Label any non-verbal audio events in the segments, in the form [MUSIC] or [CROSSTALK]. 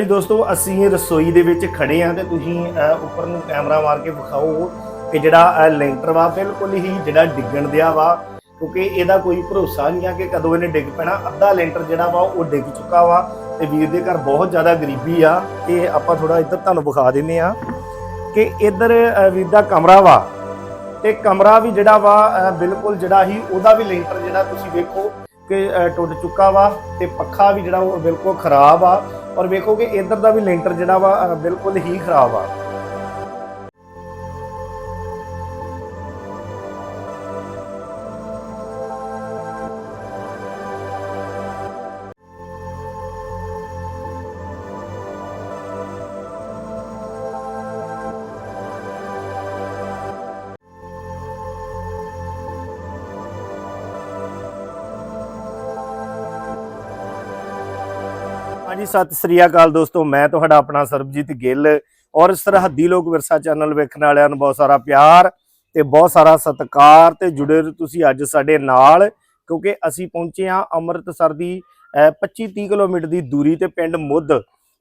ਜੀ ਦੋਸਤੋ, ਅਸੀਂ ਰਸੋਈ ਦੇ ਵਿੱਚ ਖੜੇ ਆ ਤੇ ਤੁਸੀਂ ਉੱਪਰ ਨੂੰ ਕੈਮਰਾ ਮਾਰ ਕੇ ਵਿਖਾਓ ਕਿ ਜਿਹੜਾ ਲੈਂਟਰ ਵਾ ਬਿਲਕੁਲ ਹੀ ਜਿਹੜਾ ਡਿੱਗਣ ਦਿਆ ਵਾ, ਕਿਉਂਕਿ ਇਹਦਾ ਕੋਈ ਭਰੋਸਾ ਨਹੀਂ ਆ ਕਿ ਕਦੋਂ ਇਹਨੇ ਡਿੱਗ ਪੈਣਾ। ਅੱਧਾ ਲੈਂਟਰ ਜਿਹੜਾ ਵਾ ਉਹ ਡਿੱਗ ਚੁੱਕਾ ਵਾ ਤੇ ਵੀਰ ਦੇ ਘਰ ਬਹੁਤ ਜ਼ਿਆਦਾ ਗਰੀਬੀ ਆ ਤੇ ਆਪਾਂ ਥੋੜਾ ਇੱਧਰ ਤੁਹਾਨੂੰ ਵਿਖਾ ਦਿੰਨੇ ਆ ਕਿ ਇੱਧਰ ਵੀਰ ਦਾ ਕਮਰਾ ਵਾ ਤੇ ਕਮਰਾ ਵੀ ਜਿਹੜਾ ਵਾ ਬਿਲਕੁਲ ਜਿਹੜਾ ਹੀ ਉਹਦਾ ਵੀ ਲੈਂਟਰ ਜਿਹੜਾ ਤੁਸੀਂ ਵੇਖੋ ਕਿ ਟੁੱਟ ਚੁੱਕਾ ਵਾ ਤੇ ਪੱਖਾ ਵੀ ਜਿਹੜਾ ਉਹ ਬਿਲਕੁਲ ਖਰਾਬ ਆ। ਔਰ ਵੇਖੋ ਕਿ ਇੱਧਰ ਦਾ ਵੀ ਲੈਂਟਰ ਜਿਹੜਾ ਵਾ ਬਿਲਕੁਲ ਹੀ ਖਰਾਬ ਆ। ਹਾਂਜੀ ਸਤਿ ਸ੍ਰੀ ਅਕਾਲ ਦੋਸਤੋ ਮੈਂ ਤੁਹਾਡਾ ਆਪਣਾ ਸਰਬਜੀਤ ਗਿੱਲ ਔਰ ਸਰਹੱਦੀ ਲੋਕ ਵਿਰਸਾ ਚੈਨਲ ਵੇਖਣ ਵਾਲਿਆਂ ਨੂੰ ਬਹੁਤ ਸਾਰਾ ਪਿਆਰ ਤੇ ਬਹੁਤ ਸਾਰਾ ਸਤਿਕਾਰ ਤੇ ਜੁੜੇ ਰਹੋ ਤੁਸੀਂ ਅੱਜ ਸਾਡੇ ਨਾਲ ਕਿਉਂਕਿ ਅਸੀਂ ਪਹੁੰਚੇ ਹਾਂ ਅੰਮ੍ਰਿਤਸਰ ਦੀ ਅਹ, 25-30 ਕਿਲੋਮੀਟਰ ਦੀ ਦੂਰੀ ਤੇ ਪਿੰਡ ਮੁੱਦ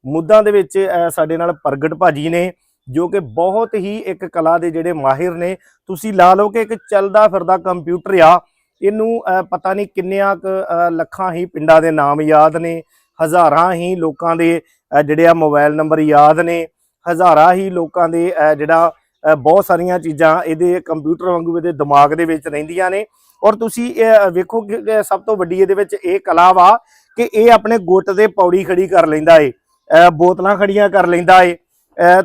ਮੁੱਦਾਂ ਦੇ ਵਿੱਚ ਸਾਡੇ ਨਾਲ ਪ੍ਰਗਟ ਭਾਜੀ ਨੇ ਜੋ ਕਿ ਬਹੁਤ ਹੀ ਇੱਕ ਕਲਾ ਦੇ ਜਿਹੜੇ ਮਾਹਿਰ ਨੇ। ਤੁਸੀਂ ਲਾ ਲਓ ਕਿ ਇੱਕ ਚੱਲਦਾ ਫਿਰਦਾ ਕੰਪਿਊਟਰ ਆ ਇਹਨੂੰ ਪਤਾ ਨਹੀਂ ਕਿੰਨਿਆਂ ਕੁ, ਲੱਖਾਂ ਹੀ ਪਿੰਡਾਂ ਦੇ ਨਾਮ ਯਾਦ ਨੇ। ਹਜ਼ਾਰਾਂ ਹੀ ਲੋਕਾਂ ਦੇ ਜਿਹੜੇ ਆ ਮੋਬਾਈਲ ਨੰਬਰ ਯਾਦ ਨੇ, ਹਜ਼ਾਰਾਂ ਹੀ ਲੋਕਾਂ ਦੇ ਜਿਹੜਾ ਬਹੁਤ ਸਾਰੀਆਂ ਚੀਜ਼ਾਂ ਇਹਦੇ ਕੰਪਿਊਟਰ ਵਾਂਗੂ ਇਹਦੇ ਦਿਮਾਗ ਦੇ ਵਿੱਚ ਰਹਿੰਦੀਆਂ ਨੇ। ਔਰ ਤੁਸੀਂ ਇਹ ਵੇਖੋ ਕਿ ਸਭ ਤੋਂ ਵੱਡੀ ਇਹਦੇ ਵਿੱਚ ਇਹ ਕਲਾ ਵਾ ਕਿ ਇਹ ਆਪਣੇ ਗੁੱਟ ਦੇ ਪੌੜੀ ਖੜੀ ਕਰ ਲੈਂਦਾ ਏ ਬੋਤਲਾਂ ਖੜੀਆਂ ਕਰ ਲੈਂਦਾ ਏ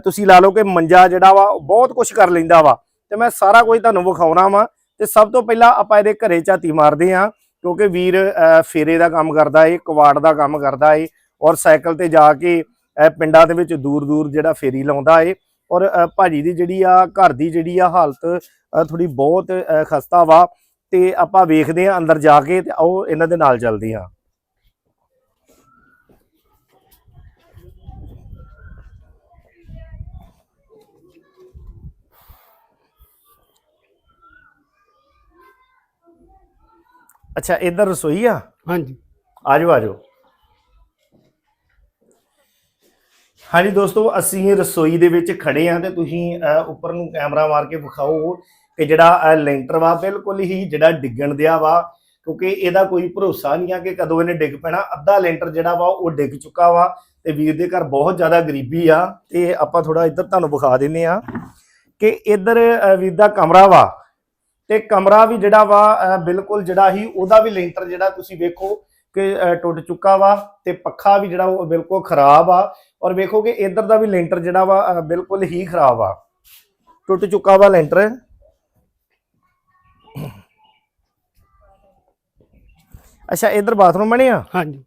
ਤੁਸੀਂ ਲਾ ਲਓ ਕਿ ਮੰਜਾ ਜਿਹੜਾ ਵਾ ਬਹੁਤ ਕੁਝ ਕਰ ਲੈਂਦਾ ਵਾ। ਤੇ ਮੈਂ ਸਾਰਾ ਕੁਝ ਤੁਹਾਨੂੰ ਵਿਖਾਉਣਾ ਵਾ ਤੇ ਸਭ ਤੋਂ ਪਹਿਲਾਂ ਆਪਾਂ ਇਹਦੇ ਘਰੇ ਝਾਤੀ ਮਾਰਦੇ ਹਾਂ ਕਿਉਂਕਿ ਵੀਰ ਫੇਰੇ ਦਾ ਕੰਮ ਕਰਦਾ ਏ ਕਵਾੜ ਦਾ ਕੰਮ ਕਰਦਾ ਏ ਔਰ ਸਾਈਕਲ ਤੇ ਜਾ ਕੇ ਪਿੰਡਾਂ ਦੇ ਵਿੱਚ ਦੂਰ ਦੂਰ ਜਿਹੜਾ ਫੇਰੀ ਲਾਉਂਦਾ ਏ ਔਰ ਅਹ, ਭਾਜੀ ਦੀ ਜਿਹੜੀ ਆ ਘਰ ਦੀ ਜਿਹੜੀ ਆ ਹਾਲਤ ਥੋੜੀ ਬਹੁਤ ਖਸਤਾ ਵਾ ਤੇ ਆਪਾਂ ਵੇਖਦੇ ਆ ਅੰਦਰ ਜਾ ਕੇ ਤੇ ਆਓ ਇਹਨਾਂ ਦੇ ਨਾਲ ਚੱਲਦੇ ਆ। ਅੱਛਾ ਇੱਧਰ ਰਸੋਈ ਆ? ਹਾਂਜੀ। ਆਜੋ ਆਜੋ। ਹਾਂਜੀ ਦੋਸਤੋ ਅਸੀਂ ਰਸੋਈ ਦੇ ਵਿੱਚ ਖੜੇ ਆ ਤੇ ਤੁਸੀਂ ਉੱਪਰ ਨੂੰ ਕੈਮਰਾ ਮਾਰ ਕੇ ਵਿਖਾਓ ਕਿ ਜਿਹੜਾ ਲੈਂਟਰ ਵਾ ਬਿਲਕੁਲ ਹੀ ਜਿਹੜਾ ਡਿੱਗਣ ਦਿਆ ਵਾ ਕਿਉਂਕਿ ਇਹਦਾ ਕੋਈ ਭਰੋਸਾ ਨਹੀਂ ਆ ਕਿ ਕਦੋਂ ਇਹਨੇ ਡਿੱਗ ਪੈਣਾ। ਅੱਧਾ ਲੈਂਟਰ ਜਿਹੜਾ ਵਾ ਉਹ ਡਿੱਗ ਚੁੱਕਾ ਵਾ ਤੇ ਵੀਰ ਦੇ ਘਰ ਬਹੁਤ ਜ਼ਿਆਦਾ ਗਰੀਬੀ ਆ ਤੇ ਆਪਾਂ ਥੋੜਾ ਇੱਧਰ ਤੁਹਾਨੂੰ ਵਿਖਾ ਦਿੰਨੇ ਆ ਕਿ ਇੱਧਰ ਵੀਰ ਦਾ ਕਮਰਾ ਵਾ। ਤੇ ਕਮਰਾ ਵੀ ਜਿਹੜਾ ਵਾ ਬਿਲਕੁਲ ਜਿਹੜਾ ਹੀ ਉਹਦਾ ਵੀ ਲੈਂਟਰ ਜਿਹੜਾ ਤੁਸੀਂ ਵੇਖੋ ਕਿ ਟੁੱਟ ਚੁੱਕਾ ਵਾ ਤੇ ਪੱਖਾ ਵੀ ਜਿਹੜਾ ਉਹ ਬਿਲਕੁਲ ਖਰਾਬ ਆ ਔਰ ਵੇਖੋ ਕਿ ਇੱਧਰ ਦਾ ਵੀ ਲੈਂਟਰ ਜਿਹੜਾ ਵਾ ਬਿਲਕੁਲ ਹੀ ਖਰਾਬ ਆ। ਟੁੱਟ ਚੁੱਕਾ ਵਾ ਲੈਂਟਰ। ਅੱਛਾ ਇੱਧਰ ਬਾਥਰੂਮ ਬਣਿਆ ਹਾਂਜੀ।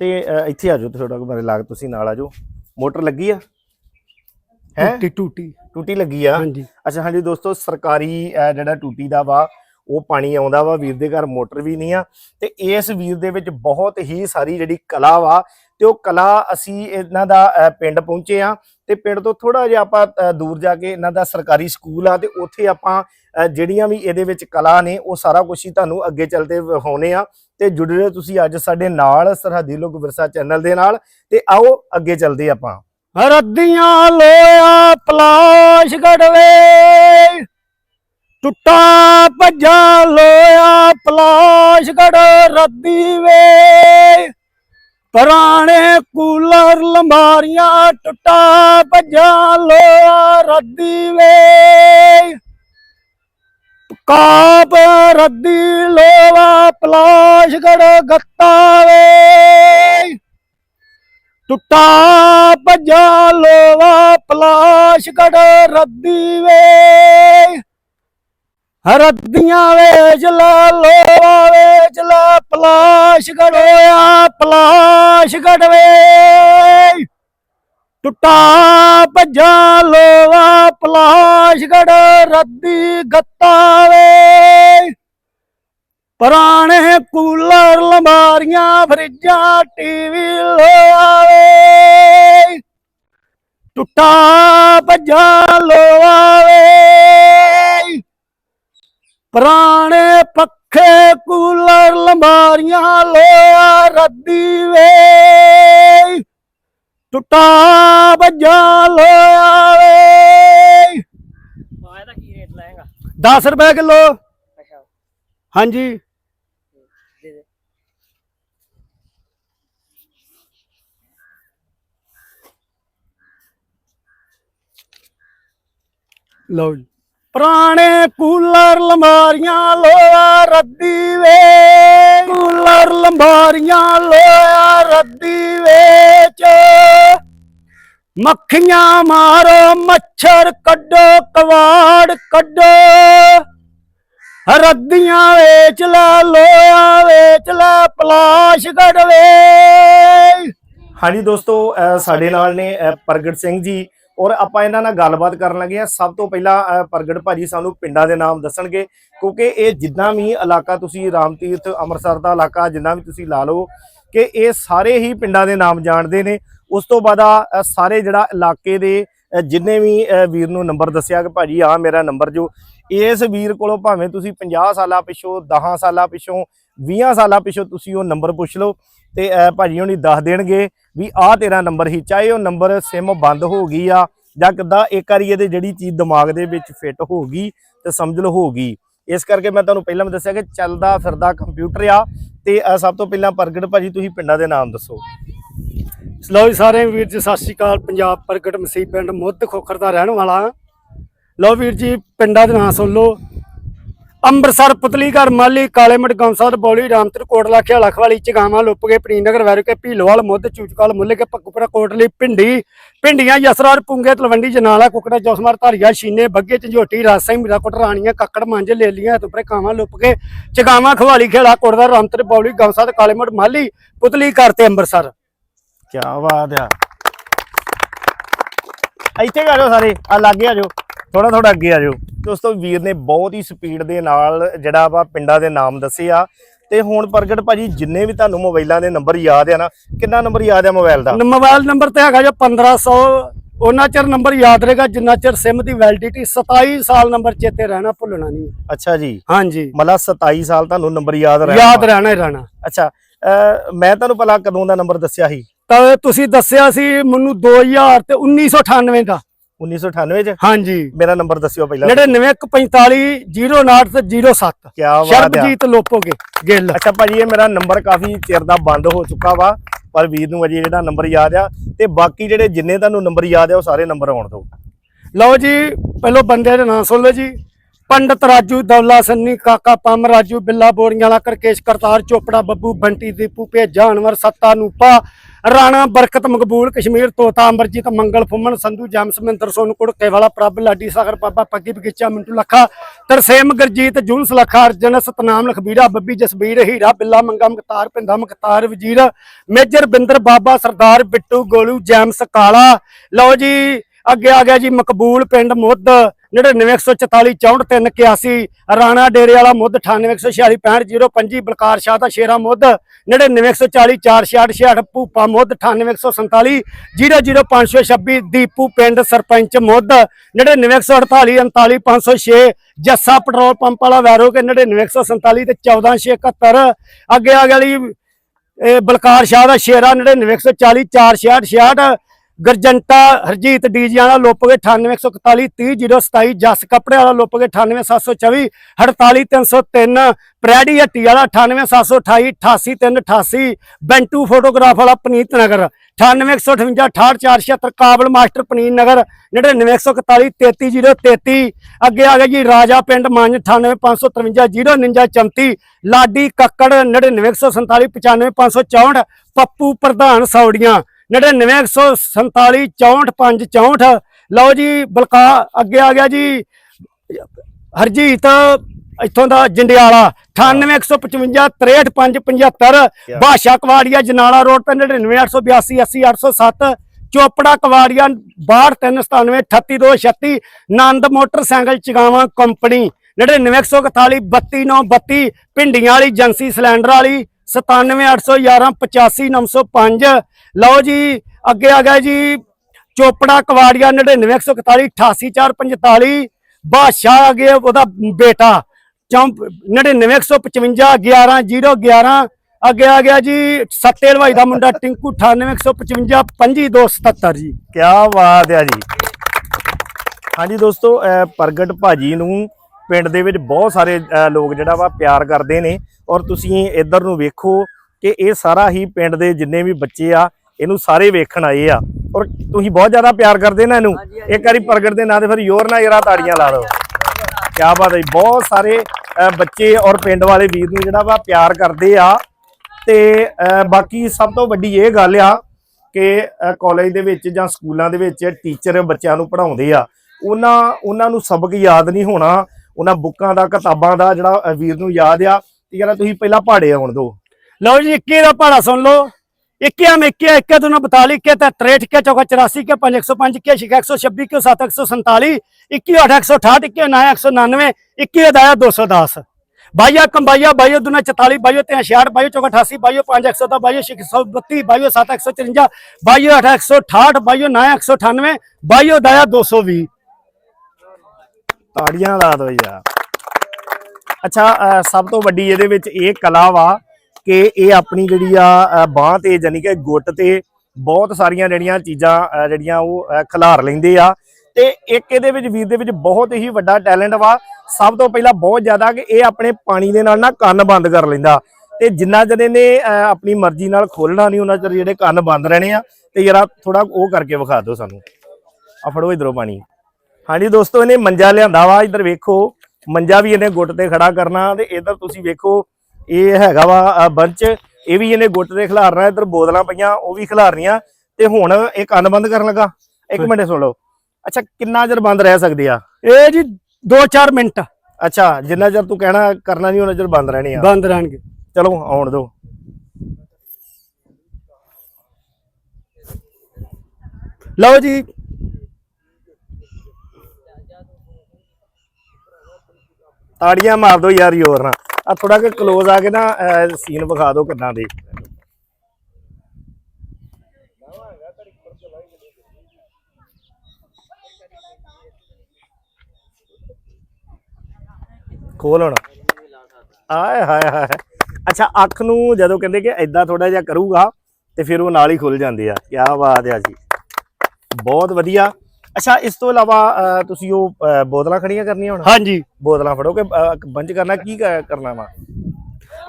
ਤੇ ਇੱਥੇ ਆ ਜਾਓ ਥੋੜਾ ਮੇਰੇ ਲਾਗ ਤੁਸੀਂ ਨਾਲ ਆ ਜਾਓ। ਮੋਟਰ ਲੱਗੀ ਆ? ਹੈ? ਟੂਟੀ ਟੂਟੀ। ਟੂਟੀ ਲੱਗੀ ਆ। ਹਾਂਜੀ। ਅੱਛਾ ਹਾਂਜੀ ਦੋਸਤੋ ਸਰਕਾਰੀ ਅਹ, ਜਿਹੜਾ ਟੂਟੀ ਦਾ ਵਾ ਉਹ ਪਾਣੀ ਆਉਂਦਾ ਵਾ ਵੀਰ ਦੇ ਘਰ ਮੋਟਰ ਵੀ ਨਹੀਂ ਆ। ਤੇ ਇਸ ਵੀਰ ਦੇ ਵਿੱਚ ਬਹੁਤ ਹੀ ਸਾਰੀ ਜਿਹੜੀ ਕਲਾ ਵਾ ਤੇ ਉਹ ਕਲਾ ਅਸੀਂ ਇਹਨਾਂ ਦਾ ਅਹ, ਪਿੰਡ ਪਹੁੰਚੇ ਆ। ਤੇ ਪਿੰਡ ਤੋਂ ਥੋੜਾ ਜਿਹਾ ਆਪਾਂ ਅਹ, ਦੂਰ ਜਾ ਕੇ ਇਹਨਾਂ ਦਾ ਸਰਕਾਰੀ ਸਕੂਲ ਆ ਤੇ ਉੱਥੇ ਆਪਾਂ ਅਹ, ਜਿਹੜੀਆਂ ਵੀ ਇਹਦੇ ਵਿੱਚ ਕਲਾ ਨੇ ਉਹ ਸਾਰਾ ਕੁਝ ਹੀ ਤੁਹਾਨੂੰ ਅੱਗੇ ਚੱਲਦੇ ਵਿਖਾਉਣੇ ਆ। ਤੇ ਜੁੜੇ ਰਹੋ ਤੁਸੀਂ ਅੱਜ ਸਾਡੇ ਨਾਲ ਸਰਹੱਦੀ ਲੋਕ ਵਿਰਸਾ ਚੈਨਲ ਦੇ ਨਾਲ। ਤੇ ਆਓ ਅੱਗੇ ਚੱਲਦੇ ਆਪਾਂ। ਰੱਦੀਆਂ ਲੋਇਆ ਪਲਾਸ਼ ਗੜਵੇ। ਟੁੱਟਾ ਭੱਜਾ ਲੋਇਆ ਪਲਾਸ਼ ਗੜ ਰੱਦੀ ਵੇ। ਪੁਰਾਣੇ ਕੂਲਰ ਲੰਬਾਰੀਆਂ ਟੁੱਟਾ ਭੱਜਾ ਲੋਇਆ ਰੱਦੀ ਵੇ। ਕਾਪ ਰੱਦੀ ਲੋਵਾ ਪਲਾਸ਼ ਗੜ ਗੱਤਾ ਵੇ। ਟੁੱਟਾ ਭੱਜਾ ਲੋਵਾ ਪਲਾਸ਼ ਕੜ ਰੱਦੀ ਵੇ। ਰੱਦੀਆਂ ਵੇਚ ਲਾ ਲੋਵਾ ਵੇਚ ਲਾ, ਪਲਾਸ਼ ਕੜਿਆ ਪਲਾਸ਼ ਕੜਵੇ ਟੁੱਟਾ ਭੱਜਾ ਲੋਵਾ ਪਲਾਸ਼ ਕੜ ਰੱਦੀ ਗੱਤਾ ਵੇ। ਪੁਰਾਣੇ ਕੂਲਰ ਲੰਬਾਰੀਆਂ ਫਰਿੱਜਾਂ ਟੀਵੀ ਲੋਆਵੇ ਟੁੱਟਾ ਭੱਜਾ ਲੋਆਵੇ ਪੁਰਾਣੇ ਪੱਖੇ ਕੂਲਰ ਲੰਬਾਰੀਆਂ ਲੋਆ ਰੱਦੀ ਵੇ ਟੁੱਟਾ ਭੱਜਾ ਲੋਆ ਵੇ ਆਇਆ ਦਾ ਕੀ ਰੇਟ ਲਾਏਗਾ? 10 ਰੁਪਏ ਕਿਲੋ। ਹਾਂਜੀ। ਲਓ ਜੀ। ਪੁਰਾਣੇ ਕੂਲਰ ਲੰਬਾਰੀਆਂ ਲੋਆ ਰੱਦੀ ਵੇ। ਕੂਲਰ ਲੰਬਾਰੀਆਂ ਲੋਆ ਰੱਦੀ ਵੇਚ। ਮੱਖੀਆਂ ਮਾਰੋ ਮੱਛਰ ਕੱਢੋ, ਕਵਾੜ ਕੱਢੋ। ਰੱਦੀਆਂ ਵੇਚ ਲੈ, ਲੋਆ ਵੇਚ ਲੈ ਪਲਾਸ਼ ਗੜਵੇ ਹਾਂਜੀ ਦੋਸਤੋ ਸਾਡੇ ਨਾਲ ਨੇ ਪ੍ਰਗਟ ਸਿੰਘ ਜੀ ਔਰ ਆਪਾਂ ਇਹਨਾਂ ਨਾਲ ਗੱਲਬਾਤ ਕਰਨ ਲੱਗੇ ਆ ਸਭ ਤੋਂ ਪਹਿਲਾਂ ਅਹ ਪ੍ਰਗਟ ਭਾਜੀ ਸਾਨੂੰ ਪਿੰਡਾਂ ਦੇ ਨਾਮ ਦੱਸਣਗੇ। ਕਿਉਂਕਿ ਇਹ ਜਿੰਨਾ ਵੀ ਇਲਾਕਾ ਤੁਸੀਂ ਰਾਮ ਤੀਰਥ, ਅੰਮ੍ਰਿਤਸਰ ਦਾ ਇਲਾਕਾ, ਜਿੰਨਾ ਵੀ ਤੁਸੀਂ ਲਾ ਲਓ ਕਿ ਇਹ ਸਾਰੇ ਹੀ ਪਿੰਡਾਂ ਦੇ ਨਾਮ ਜਾਣਦੇ ਨੇ। ਉਸ ਤੋਂ ਬਾਅਦ ਆ ਸਾਰੇ ਜਿਹੜਾ ਇਲਾਕੇ ਦੇ ਜਿੰਨੇ ਵੀ ਵੀਰ ਨੂੰ ਨੰਬਰ ਦੱਸਿਆ ਕਿ ਭਾਜੀ ਆ ਮੇਰਾ ਨੰਬਰ ਜੋ, ਇਸ ਵੀਰ ਕੋਲੋਂ ਭਾਵੇਂ ਤੁਸੀਂ 50 ਸਾਲਾਂ ਪਿੱਛੋਂ 10 ਸਾਲਾਂ ਪਿੱਛੋਂ 20 ਸਾਲਾਂ ਪਿੱਛੋਂ ਤੁਸੀਂ ਉਹ ਨੰਬਰ ਪੁੱਛ ਲਓ। ਤੇ ਅਹ ਭਾਜੀ ਹੁਣੀ ਦੱਸ ਦੇਣਗੇ ਵੀ ਆਹ ਤੇਰਾ ਨੰਬਰ ਹੀ ਚਾਹੇ ਉਹ ਨੰਬਰ ਸਿਮ ਬੰਦ ਹੋ ਗਈ ਆ ਜਾਂ ਕਿੱਦਾਂ, ਇੱਕ ਵਾਰੀ ਇਹਦੇ ਜਿਹੜੀ ਚੀਜ਼ ਦਿਮਾਗ ਦੇ ਵਿੱਚ ਫਿੱਟ ਹੋ ਗਈ ਤੇ ਸਮਝ ਲਓ ਹੋ ਗਈ। ਇਸ ਕਰਕੇ ਮੈਂ ਤੁਹਾਨੂੰ ਪਹਿਲਾਂ ਵੀ ਦੱਸਿਆ ਕਿ ਚੱਲਦਾ ਫਿਰਦਾ ਕੰਪਿਊਟਰ ਆ ਤੇ ਸਭ ਤੋਂ ਪਹਿਲਾਂ ਪ੍ਰਗਟ ਭਾਜੀ, ਤੁਸੀਂ ਪਿੰਡਾਂ ਦੇ ਨਾਮ ਦੱਸੋ। ਲਓ ਜੀ ਸਾਰੇ ਵੀਰ ਜੀ, ਸਤਿ ਸ਼੍ਰੀ ਅਕਾਲ। ਪੰਜਾਬ ਪ੍ਰਗਟ ਮਸੀਹ ਪਿੰਡ ਮੁੱਧ ਖੋਖਰ ਦਾ ਰਹਿਣ ਵਾਲਾ। ਲਓ ਵੀਰ ਜੀ, ਪਿੰਡਾਂ ਦੇ ਨਾਂ ਸੁਣ ਲਓ। ਅੰਮ੍ਰਿਤਸਰ ਪੁਤਲੀਘਰ ਮਾਲੀ, ਕਾਲੇਮਟ ਗੌਂਸਰ ਬੌਲੀ, ਰਾਮਤਰ, ਕੋਟਲਾ ਖਿਆਲਾ ਖਵਾਲੀ ਚਗਾਵਾਂ ਲੁੱਪ ਪ੍ਰੀਨਗਰ, ਵੈਰਕੇ, ਭੀਲੋਵਾਲ, ਮੁੱਧ, ਚੂਚਕਾਲ ਮੁੱਲੇ ਕੇ ਕੋਟਲੀ, ਪਿੰਡੀ, ਪਿੰਡੀਆਂ ਯਸਰਾਰ ਪੁੰਗੇ, ਤਲਵੰਡੀ, ਜਨਾਲਾ, ਕੁਕੜਾ, ਜੋਸਮਾਰ, ਧਾਰੀਆ, ਸ਼ੀਨੇ, ਬੱਗੇ, ਝੰਜੋਟੀ ਰਾਸਾਈ ਮੀਰਾਕੋਟ, ਰਾਣੀਆਂ, ਕੱਕੜ ਮੰਜ ਲੈ ਤੁਪਰੇ ਕਾਵਾਂ ਲੁੱਪ ਕੇ ਚਗਾਵਾਂ, ਖਵਾਲੀ ਖੇਲਾ ਕੋਟਲਾ, ਰਾਮਤਰ, ਬੌਲੀ ਗੌਂਸਰ ਕਾਲੇਮਟ, ਮਾਲੀ ਪੁਤਲੀ ਘਰ ਤੇ ਅੰਮ੍ਰਿਤਸਰ। ਕੀ ਬਾਤ ਆ। ਇੱਥੇ ਆ ਜਾਓ ਸਾਰੇ। ਆ ਲਾਗੇ ਆ ਜਾਓ। ਥੋੜਾ ਥੋੜਾ ਅੱਗੇ ਆ ਜਾਓ। ਦੋਸਤੋ ਵੀਰ ਨੇ ਬਹੁਤ ਹੀ ਸਪੀਡ ਦੇ ਨਾਲ ਜਿਹੜਾ ਵਾ ਪਿੰਡਾਂ ਦੇ ਨਾਮ ਦੱਸੇ ਆ। ਤੇ ਹੁਣ ਪ੍ਰਗਟ ਭਾਜੀ ਜਿੰਨੇ ਵੀ ਤੁਹਾਨੂੰ ਮੋਬਾਈਲਾਂ ਦੇ ਨੰਬਰ ਯਾਦ ਆ ਨਾ ਕਿੰਨਾ ਨੰਬਰ ਯਾਦ ਆ ਮੋਬਾਈਲ ਦਾ? ਮੋਬਾਈਲ ਨੰਬਰ ਤੇ ਹੈਗਾ ਜੋ 1500 ਉਹਨਾਂ ਚਿਰ ਨੰਬਰ ਯਾਦ ਰਹੇਗਾ ਜਿੰਨਾ ਚਿਰ ਸਿਮ ਦੀ ਵੈਲਿਡਿਟੀ 27 ਸਾਲ ਨੰਬਰ ਚੇਤੇ ਰਹਿਣਾ ਭੁੱਲਣਾ ਨਹੀਂ। ਅੱਛਾ ਜੀ। ਹਾਂਜੀ। ਮਤਲਬ 27 ਸਾਲ ਤੁਹਾਨੂੰ ਨੰਬਰ ਯਾਦ ਰਹਿਣਾ। ਯਾਦ। ਰਹਿਣਾ ਹੀ ਰਹਿਣਾ। ਅੱਛਾ ਮੈਂ ਤੁਹਾਨੂੰ ਪਹਿਲਾਂ ਕਦੋਂ ਦਾ ਨੰਬਰ ਦੱਸਿਆ ਸੀ? ਤਾਂ ਤੁਸੀਂ ਦੱਸਿਆ ਸੀ ਮੈਨੂੰ 2000 ਤੇ 1998 ਦਾ। 1998 ਚ? ਹਾਂਜੀ। ਮੇਰਾ ਨੰਬਰ ਦੱਸਿਓ ਪਹਿਲਾਂ। 9945 09 ਤੇ 07 ਕੀ ਬਾਤ ਆ। ਸ਼ਰਬਜੀਤ ਲੋਪੋਗੇ ਗਿੱਲ। ਅੱਛਾ ਭਾਜੀ ਇਹ ਮੇਰਾ ਨੰਬਰ ਕਾਫੀ ਚਿਰ ਦਾ ਬੰਦ ਹੋ ਚੁੱਕਾ ਵਾ ਪਰ ਵੀਰ ਨੂੰ ਅਜੇ ਜਿਹੜਾ ਨੰਬਰ ਯਾਦ ਆ ਤੇ ਬਾਕੀ ਜਿਹੜੇ ਜਿੰਨੇ ਤੁਹਾਨੂੰ ਨੰਬਰ ਯਾਦ ਆ ਉਹ ਸਾਰੇ ਨੰਬਰ ਆਉਣ ਦਿਓ। ਲਓ ਜੀ ਪਹਿਲੋ ਬੰਦੇ ਦੇ ਨਾਂ ਸੁਣ ਲਓ ਜੀ। ਪੰਡਤ ਰਾਜੂ ਦੌਲਾ ਸੰਨੀ ਕਾਕਾ ਪੰਮ ਰਾਜੂ ਬਿੱਲਾ ਬੋਰੀਆਂ ਵਾਲਾ ਕਰਕੇਸ਼ ਕਰਤਾਰ ਚੋਪੜਾ ਬੱਬੂ ਬੰਟੀ ਦੀਪੂ ਭੇਜਾ ਅਨਵਰ ਸੱਤਾ ਨੂਪਾ ਰਾਣਾ ਬਰਕਤ ਮਕਬੂਲ, ਕਸ਼ਮੀਰ ਤੋਤਾ, ਅਮਰਜੀਤ ਮੰਗਲ ਫੁੰਮਣ, ਸੰਧੂ ਜੈਮਸ, ਮਹਿੰਦਰ ਸੋਨ, ਕੁੜਕੇ ਵਾਲਾ, ਪ੍ਰਭ ਲਾਡੀ ਸਾਗਰ, ਬਾਬਾ ਪੱਗੀ ਬਗੀਚਾ, ਮਿੰਟੂ ਲੱਖਾ, ਤਰਸੇਮ ਗਰਜੀਤ, ਜੁਲਸ ਲੱਖਾ, ਅਰਜਨ ਸਤਨਾਮ, ਲਖਬੀਰਾ, ਬੱਬੀ ਜਸਬੀਰ, ਹੀਰਾ, ਬਿੱਲਾ ਮੰਗਾ ਮਕਤਾਰ ਪਿੰਦਾ ਮਕਤਾਰ ਵਜ਼ੀਰ, ਮੇਜਰ ਬਿੰਦਰ, ਬਾਬਾ ਸਰਦਾਰ, ਬਿੱਟੂ, ਗੋਲੂ, ਜੈਮਸ, ਕਾਲਾ। ਲਓ ਜੀ, ਅੱਗੇ ਆ ਗਿਆ ਜੀ ਮਕਬੂਲ ਪਿੰਡ ਮੁੱਧ। 9914464381 ਰਾਣਾ ਡੇਰੇ ਵਾਲਾ ਮੁੱਧ 98166505 ਬਲਕਾਰ ਸ਼ਾਹ ਦਾ ਸ਼ੇਰਾ ਮੁੱਧ 9914446666 ਭੂਪਾ ਮੁੱਧ 9847 00526 ਦੀਪੂ ਪਿੰਡ ਸਰਪੰਚ ਮੁੱਧ 9914849506 ਜੱਸਾ ਪੈਟਰੋਲ ਪੰਪ ਵਾਲਾ ਵੈਰੋ ਕੇ 9947 ਤੇ 14671 ਅੱਗੇ ਆ ਗਿਆ ਜੀ ਬਲਕਾਰ ਸ਼ਾਹ ਦਾ ਸ਼ੇਰਾ 9914 4666 ਗਰਜੰਟਾ ਹਰਜੀਤ ਡੀਜੇ ਵਾਲਾ ਲੁੱਪ ਕੇ 9841 30027 ਜਸ ਕੱਪੜੇ ਵਾਲਾ ਲੁੱਪ ਕੇ 98724 48303 ਪ੍ਰੈਡੀ ਹੱਟੀ ਵਾਲਾ 98728 88388 ਬੈਂਟੂ ਫੋਟੋਗ੍ਰਾਫ ਵਾਲਾ ਪਨੀਤ ਨਗਰ 9815 68476 ਕਾਬਲ ਮਾਸਟਰ ਪਨੀਤ ਨਗਰ 9941 33033 ਅੱਗੇ ਆ ਗਿਆ ਜੀ ਰਾਜਾ ਪਿੰਡ ਮੰਨ 98553 09934 ਲਾਡੀ ਕੱਕੜ 9947 95564 ਪੱਪੂ ਪ੍ਰਧਾਨ ਸੌੜੀਆਂ। 9947 64564 ਲਓ ਜੀ ਬਲਕਾ ਅੱਗੇ ਆ ਗਿਆ ਜੀ। ਹਰਜੀਤ ਇੱਥੋਂ ਦਾ ਜੰਡਿਆਲਾ 9815 63575 ਭਾਸ਼ਾ ਕਵਾੜੀਆ ਜਨਾਲਾ ਰੋਡ ਤੇ 99882 80807 ਚੋਪੜਾ ਕਵਾੜੀਆ 6297 38236 ਨੰਦ ਮੋਟਰਸਾਈਕਲ ਚਗਾਵਾਂ ਕੰਪਨੀ 99141 32932 ਭਿੰਡੀਆਂ ਵਾਲੀ ਏਜੰਸੀ ਸਿਲੰਡਰ ਵਾਲੀ। 97811 85905 ਲਓ ਜੀ, ਅੱਗੇ ਆ ਗਿਆ ਜੀ, ਚੋਪੜਾ, ਕਵਾੜੀਆ 99141 88445 ਬਾਦਸ਼ਾਹ ਅੱਗੇ ਉਹਦਾ ਬੇਟਾ ਚੌਂ 99155 11 011 ਅੱਗੇ ਆ ਗਿਆ ਜੀ, ਸੱਤੇ ਹਲਵਾਈ ਦਾ ਮੁੰਡਾ ਟਿੰਕੂ 98155 25277 ਜੀ। ਕੀ ਬਾਤ ਹੈ ਜੀ। ਹਾਂਜੀ ਦੋਸਤੋ ਅਹ ਪ੍ਰਗਟ ਭਾਜੀ ਨੂੰ ਪਿੰਡ ਦੇ ਵਿੱਚ ਬਹੁਤ ਸਾਰੇ ਲੋਕ ਜਿਹੜਾ ਵਾ ਪਿਆਰ ਕਰਦੇ ਨੇ। ਔਰ ਤੁਸੀਂ ਇੱਧਰ ਨੂੰ ਵੇਖੋ ਕਿ ਇਹ ਸਾਰਾ ਹੀ ਪਿੰਡ ਦੇ ਜਿੰਨੇ ਵੀ ਬੱਚੇ ਆ ਇਹਨੂੰ ਸਾਰੇ ਵੇਖਣ ਆਏ ਆ। ਔਰ ਤੁਸੀਂ ਬਹੁਤ ਜ਼ਿਆਦਾ ਪਿਆਰ ਕਰਦੇ ਨਾ ਇਹਨੂੰ। ਇੱਕ ਵਾਰੀ ਪ੍ਰਗਟ ਦੇ ਨਾਂ ਤੇ ਫਿਰ ਜ਼ੋਰ ਨਾਲ ਜਰਾ ਤਾੜੀਆਂ ਲਾ ਦਿਓ। ਕੀ ਬਾਤ ਹੈ। ਬਹੁਤ ਸਾਰੇ ਬੱਚੇ ਔਰ ਪਿੰਡ ਵਾਲੇ ਵੀਰ ਨੂੰ ਜਿਹੜਾ ਵਾ ਪਿਆਰ ਕਰਦੇ ਆ। ਤੇ ਬਾਕੀ ਸਭ ਤੋਂ ਵੱਡੀ ਇਹ ਗੱਲ ਆ ਕਿ ਕਾਲਜ ਦੇ ਵਿੱਚ ਜਾਂ ਸਕੂਲਾਂ ਦੇ ਵਿੱਚ ਟੀਚਰ ਬੱਚਿਆਂ ਨੂੰ ਪੜ੍ਹਾਉਂਦੇ ਆ। ਉਹਨਾਂ ਉਹਨਾਂ ਨੂੰ ਸਬਕ ਯਾਦ ਨਹੀਂ ਹੋਣਾ। ਉਹਨਾਂ ਬੁੱਕਾਂ ਦਾ ਕਿਤਾਬਾਂ ਦਾ ਜਿਹੜਾ ਅਹ ਵੀਰ ਨੂੰ ਯਾਦ ਆ ਤੇ ਯਾਰ ਤੁਸੀਂ ਪਹਿਲਾਂ ਪਹਾੜੇ ਆਉਣ ਦਿਓ ਲਓ ਜੀ 21 ਦਾ ਪਹਾੜਾ ਸੁਣ ਲਓ 21 में 21 21 दोनों 42 21 ਤੇ 63 21 ਚੌਕਾ 84 ਕੇ 5 105 21 ਛਿਕਾ 126 21 7 147 21 8 168 21 9 199 21 ਦਾਇਆ 210 ਬਾਈਆ ਕੰਬਾਈਆ ਬਾਈਓ ਦੁਨਾ 44 ਬਾਈਓ 63 ਬਾਈਓ ਚੌਕਾ 88 ਬਾਈਓ 5 100 ਬਾਈਓ 632 ਬਾਈਓ 7 154 ਬਾਈਓ 8 168 ਬਾਈਓ 9 198 ਬਾਈਓ ਦਾਇਆ 220 ਤਾੜੀਆਂ ਲਾ ਦਿਓ ਯਾਰ। ਅੱਛਾ ਸਭ ਤੋਂ ਵੱਡੀ ਇਹਦੇ ਵਿੱਚ ਇਹ ਕਲਾ ਵਾ ਕਿ ਇਹ ਆਪਣੀ ਜਿਹੜੀ ਆ ਬਾਹ ਤੇ ਜਾਨੀ ਕਿ ਗੁੱਟ ਤੇ ਬਹੁਤ ਸਾਰੀਆਂ ਜਿਹੜੀਆਂ ਚੀਜ਼ਾਂ ਜਿਹੜੀਆਂ ਉਹ ਖਿਲਾਰ ਲੈਂਦੇ ਆ। ਤੇ ਇੱਕ ਇਹਦੇ ਵਿੱਚ ਵੀਰ ਦੇ ਵਿੱਚ ਬਹੁਤ ਹੀ ਵੱਡਾ ਟੈਲੈਂਟ ਵਾ। ਸਭ ਤੋਂ ਪਹਿਲਾਂ ਬਹੁਤ ਜ਼ਿਆਦਾ ਕਿ ਇਹ ਆਪਣੇ ਪਾਣੀ ਦੇ ਨਾਲ ਨਾ ਕੰਨ ਬੰਦ ਕਰ ਲੈਂਦਾ। ਤੇ ਜਿੰਨਾ ਚਿਰ ਇਹਨੇ ਅਹ ਆਪਣੀ ਮਰਜ਼ੀ ਨਾਲ ਖੋਲਣਾ ਨਹੀਂ, ਉਹਨਾਂ ਚਿਰ ਜਿਹੜੇ ਕੰਨ ਬੰਦ ਰਹਿਣੇ ਆ। ਤੇ ਜਰਾ ਥੋੜਾ ਉਹ ਕਰਕੇ ਵਿਖਾ ਦਿਓ ਸਾਨੂੰ। ਆ ਫੜੋ ਇਧਰੋਂ ਪਾਣੀ। ਹਾਂਜੀ ਦੋਸਤੋ ਇਹਨੇ ਮੰਜਾ ਲਿਆਂਦਾ ਵਾ ਇੱਧਰ ਵੇਖੋ। ਮੰਜਾ ਵੀ ਇਹਨੇ ਗੁੱਟ ਤੇ ਖੜਾ ਕਰਨਾ ਤੇ ਇੱਧਰ ਤੁਸੀਂ ਵੇਖੋ ਇਹ ਹੈਗਾ ਵਾ ਬੰਚ। ਇਹ ਵੀ ਇਹਨੇ ਗੁੱਟ ਤੇ ਖਿਲਾਰਨਾ ਇੱਧਰ ਬੋਤਲਾਂ ਪਈਆਂ ਉਹ ਵੀ ਖਿਲਾਰਨੀਆਂ। ਤੇ ਹੁਣ ਇਹ ਕੰਨ ਬੰਦ ਕਰਨ ਲੱਗਾ। ਇੱਕ ਮਿੰਟ ਸੁਣ ਲਓ। ਅੱਛਾ ਕਿੰਨਾ ਚਿਰ ਬੰਦ ਰਹਿ ਸਕਦੇ ਆ? ਇਹ ਜੀ 2-4 ਮਿੰਟ। ਅੱਛਾ ਜਿੰਨਾ ਚਿਰ ਤੂੰ ਕਹਿਣਾ ਕਰਨਾ ਨਹੀਂ ਉਹਨਾਂ ਚਿਰ ਬੰਦ ਰਹਿਣੇ ਆ। ਬੰਦ ਰਹਿਣਗੇ। ਚਲੋ ਆਉਣ ਦਿਓ। ਲਓ ਜੀ ਤਾੜੀਆਂ ਮਾਰ ਦਿਓ ਯਾਰ ਜ਼ੋਰ ਨਾਲ। ਆ ਥੋੜਾ ਕਿ ক্লোਜ਼ ਆ ਕੇ ਨਾ ਸੀਨ ਵਿਖਾ ਦਿਓ ਕਿੰਨਾ ਦੇ। ਖੋਲ ਹੁਣ। ਆਏ ਹਾਏ ਹਾਏ ਅੱਛਾ, ਅੱਖ ਨੂੰ ਜਦੋਂ ਕਹਿੰਦੇ ਕਿ ਐਦਾਂ ਥੋੜਾ ਜਿਹਾ ਕਰੂਗਾ, ਤੇ ਫਿਰ ਉਹ ਨਾਲ ਹੀ ਖੁੱਲ ਜਾਂਦੇ ਆ। ਕੀ ਬਾਤ ਆ ਜੀ। ਬਹੁਤ ਵਧੀਆ। ਅੱਛਾ ਇਸ ਤੋਂ ਇਲਾਵਾ ਤੁਸੀਂ ਉਹ ਬੋਤਲਾਂ ਖੜੀਆਂ ਕਰਨੀਆਂ ਹੁਣ? ਹਾਂਜੀ। ਬੋਤਲਾਂ ਫੜੋ ਕਿ ਬੰਦ ਕਰਨਾ ਕੀ ਕਰਨਾ ਵਾ?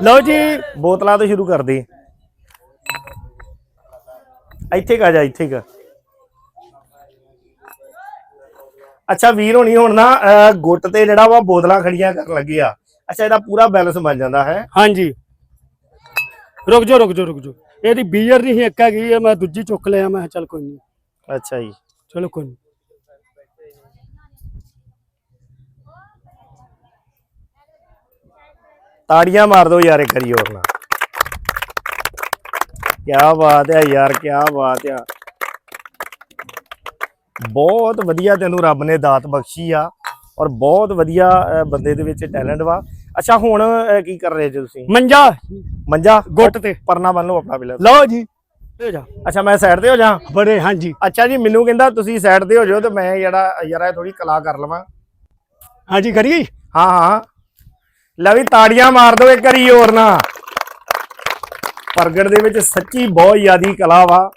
ਲਓ ਜੀ। ਬੋਤਲਾਂ ਤੋਂ ਸ਼ੁਰੂ ਕਰਦੇ ਇੱਥੇ ਕਾ ਜਾ ਇੱਥੇ ਕਾ। ਅੱਛਾ ਵੀਰ ਹੋਣੀ ਹੁਣ ਨਾ ਗੁੱਟ ਤੇ ਜਿਹੜਾ ਵਾ ਬੋਤਲਾਂ ਖੜੀਆਂ ਕਰਨ ਲੱਗੇ ਆ। ਅੱਛਾ ਇਹਦਾ ਪੂਰਾ ਬੈਲੈਂਸ ਬਣ ਜਾਂਦਾ ਹੈ। ਹਾਂਜੀ। ਰੁਕ ਜਾਓ ਰੁਕ ਜਾਓ ਰੁਕ ਜਾਓ। ਇਹਦੀ ਬੀਅਰ ਨਹੀਂ ਇੱਕ ਹੈਗੀ ਮੈਂ ਦੂਜੀ ਚੁੱਕ ਲਿਆ ਮੈਂ ਚੱਲ ਕੋਈ ਨਹੀਂ। ਅੱਛਾ ਜੀ। ਚਲੋ ਕੋਈ ਨਹੀਂ ਤਾੜੀਆਂ ਮਾਰ ਦਿਓ ਯਾਰ ਇੱਕ ਵਾਰੀ ਹੋਰ ਨਾਲ ਕੀ ਬਾਤ ਹੈ ਯਾਰ ਕੀ ਬਾਤ ਹੈ ਬਹੁਤ ਵਧੀਆ ਤੈਨੂੰ ਰੱਬ ਨੇ ਦਾਤ ਬਖਸ਼ੀ ਆ ਔਰ ਬਹੁਤ ਵਧੀਆ ਬੰਦੇ ਦੇ ਵਿੱਚ ਟੈਲੈਂਟ ਵਾ। ਅੱਛਾ ਹੁਣ ਕੀ ਕਰ ਰਹੇ ਜੀ ਤੁਸੀਂ? ਮੰਜਾ। ਮੰਜਾ? ਗੁੱਟ ਤੇ। ਪਰਨਾ ਬੰਨ ਲਓ ਆਪਣਾ ਪਹਿਲਾਂ ਲਓ ਜੀ। ਤੇ ਜਾ। ਅੱਛਾ ਮੈਂ ਸਾਈਡ ਤੇ ਹੋ ਜਾ ਬੜੇ ਹਾਂਜੀ। ਅੱਛਾ ਜੀ ਮੈਨੂੰ ਕਹਿੰਦਾ ਤੁਸੀਂ ਸਾਈਡ ਤੇ ਹੋ ਜਾਓ ਤੇ ਮੈਂ ਜਿਹੜਾ ਯਾਰ ਇਹ ਥੋੜੀ ਕਲਾ ਕਰ ਲਵਾਂ। ਹਾਂਜੀ ਕਰੀਏ ਹਾਂ ਹਾਂ। ਲੈ ਵੀ ਤਾੜੀਆਂ ਮਾਰ ਦਿਓ ਇੱਕ ਵਾਰੀ ਹੋਰ ਨਾ। ਪ੍ਰਗਟ ਦੇ ਵਿੱਚ ਸੱਚੀ ਬਹੁਤ ਜ਼ਿਆਦੀ ਕਲਾ ਵਾ।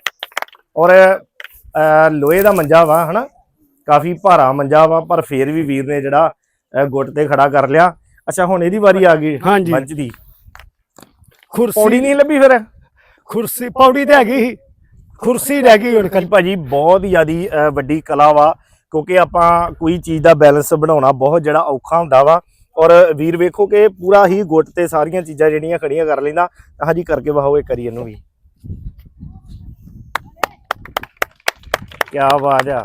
ਔਰ ਲੋਹੇ ਦਾ ਮੰਜਾ ਵਾ ਹਨਾ? ਕਾਫੀ ਭਾਰਾ ਮੰਜਾ ਵਾ ਪਰ ਫੇਰ ਵੀ ਵੀਰ ਨੇ ਜਿਹੜਾ ਗੁੱਟ ਤੇ ਖੜਾ ਕਰ ਲਿਆ। ਅੱਛਾ ਹੁਣ ਇਹਦੀ ਵਾਰੀ ਆ ਗਈ। ਮੰਚ ਦੀ। ਪੌੜੀ ਕੁਰਸੀ ਨਹੀਂ ਲੱਭੀ ਫਿਰ? ਕੁਰਸੀ ਪੌੜੀ ਤੇ ਹੈਗੀ ਸੀ। ਕੁਰਸੀ ਰਹਿ ਗਈ ਹੁਣ ਜੀ ਭਾਜੀ ਬਹੁਤ ਜ਼ਿਆਦੀ ਵੱਡੀ ਕਲਾ ਵਾ। ਕਿਉਂਕਿ ਆਪਾਂ ਕੋਈ ਚੀਜ਼ ਦਾ ਬੈਲੈਂਸ ਬਣਾਉਣਾ ਬਹੁਤ ਜਿਹੜਾ ਔਖਾ ਹੁੰਦਾ ਵਾ। ਔਰ ਵੀਰ ਵੇਖੋ ਕਿ ਪੂਰਾ ਹੀ ਗੁੱਟ ਤੇ ਸਾਰੀਆਂ ਚੀਜ਼ਾਂ ਜਿਹੜੀਆਂ ਖੜੀਆਂ ਕਰ ਲੈਂਦਾ ਤਾਂ ਹਾਂਜੀ ਕਰਕੇ ਵਾਹੋ ਇਹ ਕਰੀ ਇਹਨੂੰ ਵੀ। ਕੀ ਬਾਤ ਆ।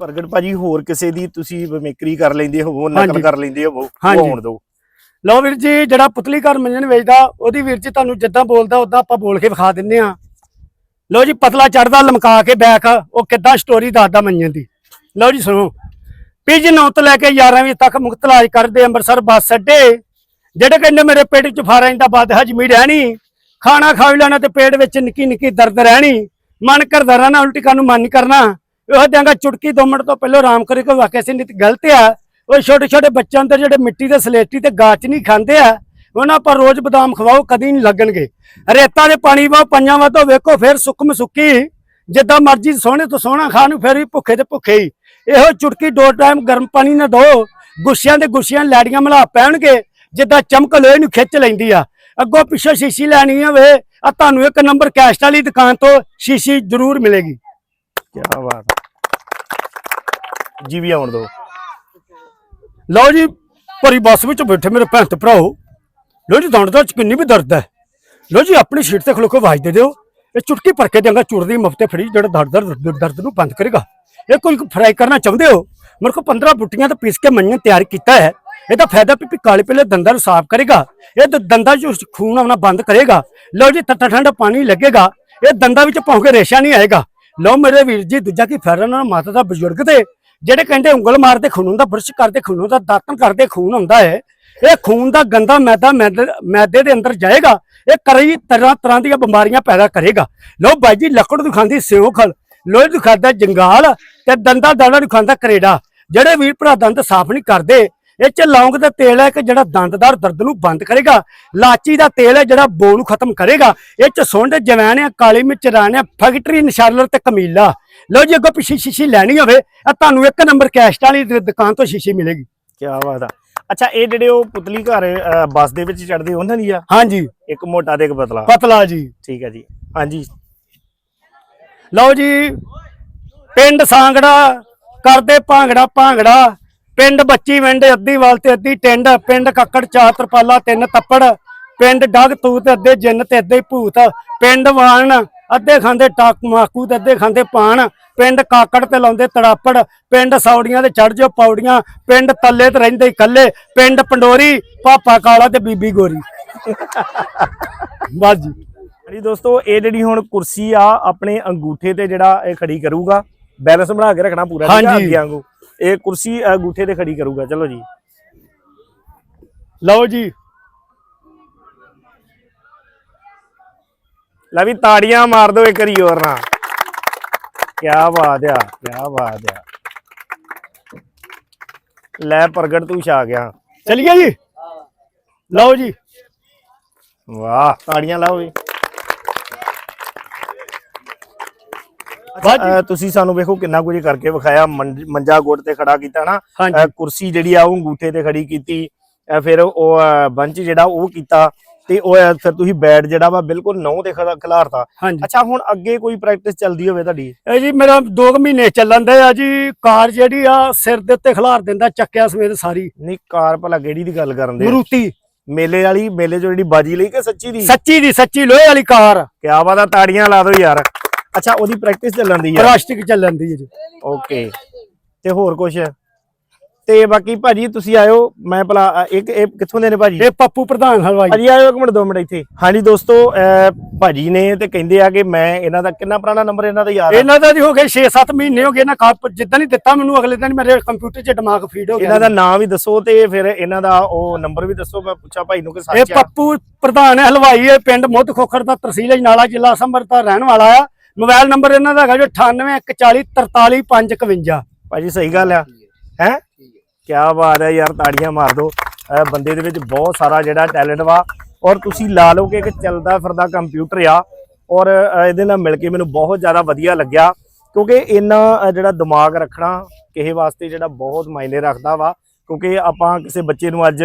ਪ੍ਰਗਟ ਭਾਜੀ ਹੋਰ ਕਿਸੇ ਦੀ ਤੁਸੀਂ ਮਿਮਿਕਰੀ ਕਰ ਲੈਂਦੇ ਹੋਵੋ ਨਕਲ। ਕਰ ਲੈਂਦੇ ਹੋਵੋ। ਆਉਣ ਦਿਓ। ਲਓ ਵੀਰ ਜੀ ਜਿਹੜਾ ਪੁਤਲੀ ਘਰ ਮੰਜਨ ਵੇਚਦਾ ਉਹਦੀ ਵੀਰ ਜੀ ਤੁਹਾਨੂੰ ਜਿੱਦਾਂ ਬੋਲਦਾ ਉਦਾਂ ਆਪਾਂ ਬੋਲ ਕੇ ਵਿਖਾ ਦਿੰਨੇ ਆ ਲਓ ਜੀ ਪਤਲਾ ਚੜਦਾ ਲਮਕਾ ਕੇ ਬੈਕ ਉਹ ਕਿੱਦਾਂ ਸਟੋਰੀ ਦੱਸਦਾ ਮੰਜਨ ਦੀ। ਲਓ ਜੀ ਸੁਣੋ। ਪੀਜ ਨੌ ਤੋਂ ਲੈ ਕੇ 11 ਵਜੇ ਤੱਕ ਮੁਕਤ ਇਲਾਜ ਕਰਦੇ ਅੰਮ੍ਰਿਤਸਰ ਬੱਸ ਅੱਡੇ, ਜਿਹੜੇ ਕਹਿੰਦੇ ਮੇਰੇ ਪੇਟ 'ਚ ਫਾਰਾਂ ਦਾ ਬਾਦ ਹਜਮੀ ਰਹਿਣੀ, ਖਾਣਾ ਖਾ ਵੀ ਲੈਣਾ ਤੇ ਪੇਟ ਵਿੱਚ ਨਿੱਕੀ ਨਿੱਕੀ ਦਰਦ ਰਹਿਣੀ, ਮਨ ਕਰਦਾ ਰਹਿਣਾ, ਉਲਟੀ ਕਰਨ ਨੂੰ ਮਨ ਨਹੀਂ ਕਰਨਾ। ਉਹ ਦਿਆਂਗਾ ਚੁਟਕੀ ਦੋ ਮਿੰਟ ਤੋਂ ਪਹਿਲਾਂ ਆਰਾਮ ਕਰੇ, ਕੋਈ ਵਾਕਿਆ ਸੀ ਨਹੀਂ ਗਲਤ ਆ। ਉਹ ਛੋਟੇ ਛੋਟੇ ਬੱਚਿਆਂ ਅੰਦਰ ਜਿਹੜੇ ਮਿੱਟੀ ਦੇ ਸਲੇਟੀ ਤੇ ਗਾਚ ਨਹੀਂ ਖਾਂਦੇ ਆ, ਉਹਨਾਂ ਪਰ ਰੋਜ਼ ਬਦਾਮ ਖਵਾਓ, ਕਦੀ ਨਹੀਂ ਲੱਗਣਗੇ। ਰੇਤਾਂ ਦੇ ਪਾਣੀ ਵਾ ਪੰਜਾਂ ਵਾ ਤੋਂ ਵੇਖੋ, ਫਿਰ ਸੁੱਕਮ ਸੁੱਕੀ, ਜਿੱਦਾਂ ਮਰਜ਼ੀ ਸੋਹਣੇ ਤੋਂ ਸੋਹਣਾ ਖਾਣ ਨੂੰ ਫਿਰ ਵੀ ਭੁੱਖੇ ਤੇ ਭੁੱਖੇ ਹੀ। ਇਹੋ ਚੁਟਕੀ ਦੋ ਟਾਈਮ ਗਰਮ ਪਾਣੀ ਨਾ ਦੋ ਗੁੱਸਿਆਂ ਦੇ ਗੁੱਸਿਆਂ ਲੈੜੀਆਂ ਮਿਲਾ ਪੈਣਗੇ। ਜਿੱਦਾਂ ਚਮਕ ਲੋਹੇ ਨੂੰ ਖਿੱਚ ਲੈਂਦੀ ਆ। ਅੱਗੋਂ ਪਿੱਛੋਂ ਸ਼ੀਸ਼ੀ ਲੈਣੀ ਆ ਵੇ। ਆ ਤੁਹਾਨੂੰ ਇੱਕ ਨੰਬਰ ਕੈਸਟ ਵਾਲੀ ਦੁਕਾਨ ਤੋਂ ਸ਼ੀਸ਼ੀ ਜ਼ਰੂਰ ਮਿਲੇਗੀ। ਕੀ ਬਾਤ ਜੀ ਵੀ ਆਉਣ ਦੋ ਲਓ ਜੀ ਭਰੀ ਬੱਸ ਵਿੱਚ ਬੈਠੇ ਮੇਰੇ ਭੈਣ ਤੇ ਭਰਾਓ। ਲਓ ਜੀ ਦੰਦ ਦਾ ਕਿੰਨੀ ਵੀ ਦਰਦ ਹੈ। ਲਓ ਜੀ ਆਪਣੀ ਸੀਟ ਤੇ ਖਲੋ ਕੇ ਆਵਾਜ਼ ਦੇ ਦਿਓ। ਇਹ ਚੁਟਕੀ ਭਰ ਕੇ ਦੇਂਗਾ ਚੁਰਦੀ ਮਫਤੇ ਫੜੀ ਜਿਹੜਾ ਦਰਦ ਦਰਦ ਨੂੰ ਬੰਦ ਕਰੇਗਾ। ਇਹ ਕੋਈ ਫਰਾਈ ਕਰਨਾ ਚਾਹੁੰਦੇ ਹੋ, ਮੇਰੇ ਕੋਲ 15 ਬੁੱਟੀਆਂ ਤਾਂ ਪੀਸ ਕੇ ਮੰਨਿਆ ਤਿਆਰ ਕੀਤਾ ਹੈ। ਇਹਦਾ ਫਾਇਦਾ ਵੀ ਕਾਲੇ ਪੀਲੇ ਦੰਦਾਂ ਨੂੰ ਸਾਫ਼ ਕਰੇਗਾ। ਇਹ ਦ- ਦੰਦਾਂ 'ਚ ਖੂਨ ਆਉਣਾ ਬੰਦ ਕਰੇਗਾ। ਲਓ ਜੀ, ਠੰਡਾ ਠੰਡਾ ਪਾਣੀ ਲੱਗੇਗਾ। ਇਹ ਦੰਦਾਂ ਵਿੱਚ ਭੌਂ ਕੇ ਰੇਸ਼ਾ ਨਹੀਂ ਆਏਗਾ। ਲਓ ਮੇਰੇ ਵੀਰ ਜੀ, ਦੂਜਾ ਕੀ ਫੈਰਨ ਨਾਲ ਮਾਤਾ ਦਾ ਬਜ਼ੁਰਗ ਦੇ ਜਿਹੜੇ ਕਹਿੰਦੇ ਉਂਗਲ ਮਾਰਦੇ ਖੂਨ ਦਾ ਬੁਰਸ਼ ਕਰਦੇ ਖੂਨ ਦਾ ਦਾਤਨ ਕਰਦੇ ਖੂਨ ਹੁੰਦਾ ਹੈ। ਇਹ ਖੂਨ ਦਾ ਗੰਦਾ ਮੈਦਾ ਮੈਦੇ ਮੈਦੇ ਦੇ ਅੰਦਰ ਜਾਏਗਾ। ਇਹ ਕਈ ਤਰ੍ਹਾਂ ਤਰ੍ਹਾਂ ਦੀਆਂ ਬਿਮਾਰੀਆਂ ਪੈਦਾ ਕਰੇਗਾ। ਲਓ ਬਾਈ ਜੀ, ਲੱਕੜ ਦੁਖਾਂਦੀ ਸਿਉਖ ਲੋਹੇ ਦੁਖਾਂਦਾ ਜੰਗਾਲ ਤੇ ਦੰਦਾਂ ਦਾਣਾ ਦੁਖਾਂਦਾ ਕਰੇੜਾ। ਜਿਹੜੇ ਵੀਰ ਭਰਾ ਦੰਦ ਸਾਫ਼ ਨਹੀਂ ਕਰਦੇ ਇਹ ਚ ਲੌਂਗ ਦਾ ਤੇਲ ਹੈ ਕਿ ਜਿਹੜਾ ਦੰਦਦਾਰ ਦਰਦ ਨੂੰ ਬੰਦ ਕਰੇਗਾ। ਲਾਚੀ ਦਾ ਤੇਲ ਹੈ ਜਿਹੜਾ ਬੋ ਨੂੰ ਖਤਮ ਕਰੇਗਾ। ਇਹ ਚ ਸੁੰਡ ਜਵੈਣ ਹੈ ਕਾਲੀ ਮਿਰਚ ਰਾਣ ਹੈ ਫੈਕਟਰੀ ਨਸ਼ਾਲਰ ਤੇ ਕਮੀਲਾ। ਲਓ ਜੀ ਅੱਗੋਂ ਪਿੱਛੇ ਸ਼ੀਸ਼ੀ ਲੈਣੀ ਹੋਵੇ ਆ ਤੁਹਾਨੂੰ ਇੱਕ ਨੰਬਰ ਕੈਸਟ ਵਾਲੀ ਦੁਕਾਨ ਤੋਂ ਸ਼ੀਸ਼ੀ ਮਿਲੇਗੀ। ਕੀ ਬਾਤ ਆ। ਅੱਛਾ ਇਹ ਜਿਹੜੇ ਉਹ ਪੁਤਲੀ ਘਰ ਬੱਸ ਦੇ ਵਿੱਚ ਚੜਦੇ ਉਹਨਾਂ ਦੀ ਆ? ਹਾਂਜੀ। ਇੱਕ ਮੋਟਾ ਤੇ ਇੱਕ ਪਤਲਾ। ਪਤਲਾ ਜੀ। ਠੀਕ ਹੈ ਜੀ। ਹਾਂਜੀ। ਲਓ ਜੀ, ਪਿੰਡ ਸਾਂਗੜਾ, ਕਰਦੇ ਭਾਂਗੜਾ ਭਾਂਗੜਾ, ਪਿੰਡ ਬੱਚੀ ਵਿੰਡ, ਅੱਧੀ ਵਾਲ ਤੇ ਅੱਧੀ ਟਿੰਡ, ਪਿੰਡ ਕੱਕੜ, ਚਾਰ ਤਰਪਾਲਾ, ਤਿੰਨ ਤੱਪੜ, ਪਿੰਡ ਡਗ ਤੂ ਤੇ ਅੱਧੇ ਜਿੰਨ ਤੇ ਅੱਧੇ ਭੂਤ, ਪਿੰਡ ਵਾਣ, ਅੱਧੇ ਖਾਂਦੇ ਟਾਕ ਮਾਕੂ ਤੇ ਅੱਧੇ ਖਾਂਦੇ ਪਾਣ, ਪਿੰਡ ਕਾਕੜ ਤੇ ਲਾਉਂਦੇ ਤੜਾਪੜ, ਪਿੰਡ ਸੌੜੀਆਂ ਤੇ ਚੜ ਜਾਓ ਪੌੜੀਆਂ, ਪਿੰਡ ਤੱਲੇ ਤੇ ਰਹਿੰਦੇ ਇਕੱਲੇ, ਪਿੰਡ ਪੰਡੋਰੀ, ਪਾਪਾ ਕਾਲਾ ਤੇ ਬੀਬੀ ਗੋਰੀ। [LAUGHS] ਬਸ ਜੀ ਦੋਸਤੋ ਇਹ ਜਿਹੜੀ ਹੁਣ ਕੁਰਸੀ ਆ ਆਪਣੇ ਅੰਗੂਠੇ ਤੇ ਜਿਹੜਾ ਇਹ ਖੜੀ ਕਰੂਗਾ ਬੈਲੈਂਸ ਬਣਾ ਕੇ ਰੱਖਣਾ ਪੂਰਾ ਠੀਕ ਆ। ਅੱਗੇ ਵਾਂਗੂ। ਇਹ ਕੁਰਸੀ ਅੰਗੂਠੇ ਤੇ ਖੜੀ ਕਰੂਗਾ ਚਲੋ ਜੀ। ਲਓ ਜੀ। ਲੈ ਵੀ ਤਾੜੀਆਂ ਮਾਰ ਦਿਓ ਇੱਕ ਵਾਰੀ ਹੋਰ ਨਾ ਕੀ ਬਾਤ ਆ ਕੀ ਬਾਤ ਆ। ਲੈ ਪ੍ਰਗਟ ਤੂੰ ਛਾ ਗਿਆ। ਚਲਿਏ ਜੀ? ਲਓ ਜੀ। ਵਾਹ ਤਾੜੀਆਂ ਲਾਓ ਵੀ ਵਾਹ ਅੱਛਾ, ਅ, ਤੁਸੀਂ ਸਾਨੂੰ ਵੇਖੋ ਕਿੰਨਾ ਕੁਝ ਕਰਕੇ ਵਿਖਾਇਆ ਮੰਜ- ਮੰਜਾ ਗੁੱਟ ਤੇ ਖੜਾ ਕੀਤਾ ਨਾ ਹਾਂਜੀ। ਕੁਰਸੀ ਜਿਹੜੀ ਆ ਉਹ ਅੰਗੂਠੇ ਤੇ ਖੜੀ ਕੀਤੀ ਅ, ਫਿਰ ਉਹ ਬੰਚ ਜਿਹੜਾ ਉਹ ਕੀਤਾ ਤੇ ਉਹ ਅ, ਫਿਰ ਤੁਸੀਂ ਬੈਡ ਜਿਹੜਾ ਵਾ ਬਿਲਕੁਲ ਨੌ ਤੇ ਖੜਾ- ਖਿਲਾਰਤਾ। ਹਾਂਜੀ। ਅੱਛਾ ਹੁਣ ਅੱਗੇ ਕੋਈ ਪ੍ਰੈਕਟਿਸ ਚੱਲਦੀ ਹੋਵੇ ਤੁਹਾਡੀ? ਇਹ ਜੀ ਮੇਰਾ 2 ਮਹੀਨੇ ਚੱਲਣ ਦੇ ਆ ਜੀ ਕਾਰ ਜਿਹੜੀ ਆ ਸਿਰ ਦੇ ਉੱਤੇ ਖਿਲਾਰ ਦਿੰਦਾ ਚੱਕਿਆ ਸਮੇਤ ਸਾਰੀ। ਨਹੀਂ ਕਾਰ ਭਲਾ ਕਿਹੜੀ ਦੀ ਗੱਲ ਕਰਨ ਦੇ? ਮਰੂਤੀ। ਮੇਲੇ ਵਾਲੀ ਮੇਲੇ ਚੋਂ ਜਿਹੜੀ ਬਾਜੀ ਲਈ ਕਿ ਸੱਚੀ ਦੀ? ਸੱਚੀ ਦੀ ਸੱਚੀ ਲੋਹੇ ਵਾਲੀ ਕਾਰ। ਕਿਆ ਬਾਤ ਆ ਤਾੜੀਆਂ ਲਾ ਦਿਓ ਯਾਰ। ਅੱਛਾ ਉਹਦੀ ਪ੍ਰੈਕਟਿਸ ਚੱਲਣ ਦੀ ਆ। ਪਲਾਸਟਿਕ ਚੱਲਣ ਦੀ ਹੈ ਜੀ। ਓਕੇ ਤੇ ਹੋਰ ਕੁਝ ਤੇ ਬਾਕੀ ਭਾਜੀ ਤੁਸੀਂ ਆਇਓ ਮੈਂ ਭਲਾ ਇੱਕ ਇਹ ਕਿੱਥੋਂ ਦੇ ਨੇ ਭਾਜੀ? ਇਹ ਪੱਪੂ ਪ੍ਰਧਾਨ ਹਲਵਾਈ ਭਾਜੀ। ਆਇਓ ਇੱਕ ਮਿੰਟ ਦੋ ਮਿੰਟ ਇੱਥੇ। ਹਾਂਜੀ ਦੋਸਤੋ ਅਹ ਭਾਜੀ ਨੇ ਤੇ ਕਹਿੰਦੇ ਆ ਕਿ ਮੈਂ ਇਹਨਾਂ ਦਾ ਕਿੰਨਾ ਪੁਰਾਣਾ ਨੰਬਰ ਇਹਨਾਂ ਦਾ ਯਾਦ ਆ? ਇਹਨਾਂ ਦਾ ਜੀ ਹੋ ਗਏ 6-7 ਮਹੀਨੇ ਹੋ ਗਏ ਨਾ ਖਾ ਜਿੱਦਾਂ ਨਹੀਂ ਦਿੱਤਾ ਮੈਨੂੰ ਅਗਲੇ ਦਿਨ ਮੇਰੇ ਕੰਪਿਊਟਰ 'ਚ ਦਿਮਾਗ ਫੀਡ ਹੋ ਗਿਆ ਇਹਨਾਂ ਦਾ ਨਾਮ ਵੀ ਦੱਸੋ ਤੇ ਫਿਰ ਇਹਨਾਂ ਦਾ ਉਹ ਨੰਬਰ ਵੀ ਦੱਸੋ ਮੈਂ ਪੁੱਛਾਂ ਭਾਈ ਨੂੰ ਕਿ ਇਹ ਸੱਚ ਆ। ਪੱਪੂ ਪ੍ਰਧਾਨ ਹੈ ਹਲਵਾਈ ਹੈ ਪਿੰਡ ਮੁੱਧ ਖੋਖਰ ਦਾ ਤਹਿਸੀਲ ਅਜਨਾਲਾ ਜ਼ਿਲ੍ਹਾ ਸੰਭਰ ਦਾ ਰਹਿਣ ਵਾਲਾ ਆ। ਮੋਬਾਈਲ ਨੰਬਰ ਇਹਨਾਂ ਦਾ ਹੈਗਾ ਜੋ 9814433551 ਭਾਜੀ ਸਹੀ ਗੱਲ ਆ। ਹੈ ਕੀ ਬਾਤ ਹੈ ਯਾਰ ਤਾੜੀਆਂ ਮਾਰ ਦੋ। ਇਹ ਬੰਦੇ ਦੇ ਵਿੱਚ ਬਹੁਤ ਸਾਰਾ ਜਿਹੜਾ ਟੈਲੈਂਟ ਵਾ। ਔਰ ਤੁਸੀਂ ਲਾ ਲਓ ਕਿ ਚੱਲਦਾ ਫਿਰਦਾ ਕੰਪਿਊਟਰ ਆ। ਔਰ ਇਹਦੇ ਨਾਲ ਮਿਲ ਕੇ ਮੈਨੂੰ ਬਹੁਤ ਜ਼ਿਆਦਾ ਵਧੀਆ ਲੱਗਿਆ। ਕਿਉਂਕਿ ਅ, ਜਿਹੜਾ ਦਿਮਾਗ ਰੱਖਣਾ ਕਿਸੇ ਵਾਸਤੇ ਜਿਹੜਾ ਬਹੁਤ ਮਾਇਨੇ ਰੱਖਦਾ ਵਾ। ਕਿਉਂਕਿ ਆਪਾਂ ਕਿਸੇ ਬੱਚੇ ਨੂੰ ਅੱਜ